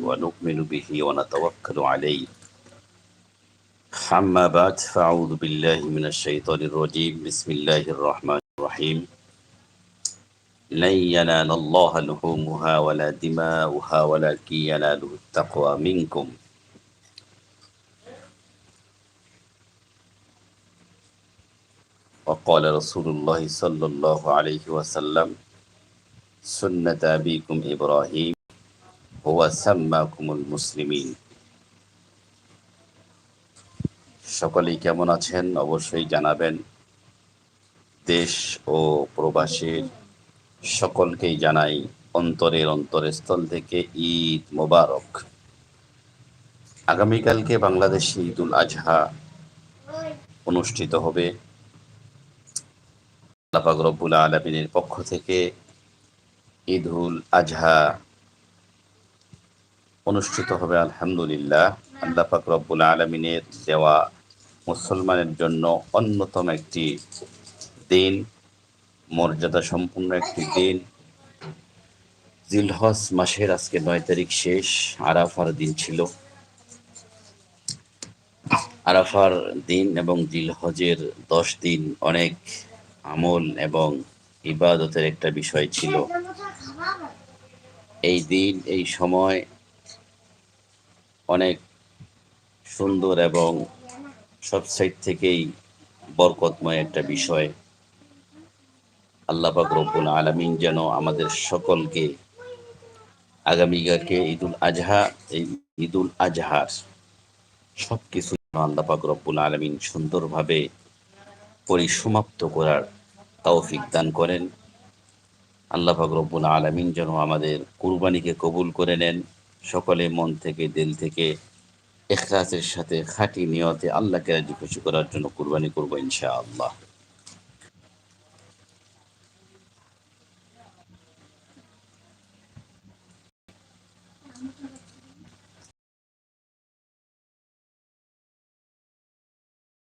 ونؤمن به ونتوكل عليه. أما بعد فأعوذ بالله من الشيطان الرجيم. بسم الله الرحمن الرحيم. لن ينال الله لحومها ولا دماؤها ولكن يناله التقوى منكم. وقال رسول الله صلى الله عليه وسلم سنة أبيكم إبراهيم. মুসলিমিন সকলেই কেমন আছেন? অবশ্যই জানাবেন। দেশ ও প্রবাসীর সকলকেই জানাই অন্তরের অন্তরস্থল থেকে ঈদ মোবারক। আগামীকালকে বাংলাদেশ ঈদুল আজহা অনুষ্ঠিত হবে। আল্লাপাক রব্বুল আলমিনের পক্ষ থেকে ঈদ উল আজহা অনুষ্ঠিত হবে, আলহামদুলিল্লাহ। আল্লাপাক রব্বুল আলমিনের দেওয়া মুসলমানের জন্য অন্যতম একটি দিন, মর্যাদা সম্পূর্ণ একটি দিন। জিলহজ মাসের আজকে নয় তারিখ শেষ, আরাফার দিন ছিল। আরাফার দিন এবং জিলহজের দশ দিন অনেক আমল এবং ইবাদতের একটা বিষয় ছিল। এই দিন, এই সময় অনেক সুন্দর এবং সব সাইড থেকেই বরকতময় একটা বিষয়। আল্লাহ রব্বুল আলমিন যেন আমাদের সকলকে আগামীকালকে ঈদুল আজহা, এই ঈদুল আজহার সব কিছু আল্লাহ রব্বুল আলমিন সুন্দরভাবে পরিসমাপ্ত করার তৌফিক দান করেন। আল্লাহ রব্বুল আলমিন যেন আমাদের কুরবানিকে কবুল করে নেন। সকলে মন থেকে, দিল থেকে এখলাসের সাথে খাঁটি নিয়তে আল্লাহকে রাজি খুশি করার জন্য কুরবানি করব ইনশাআল্লাহ।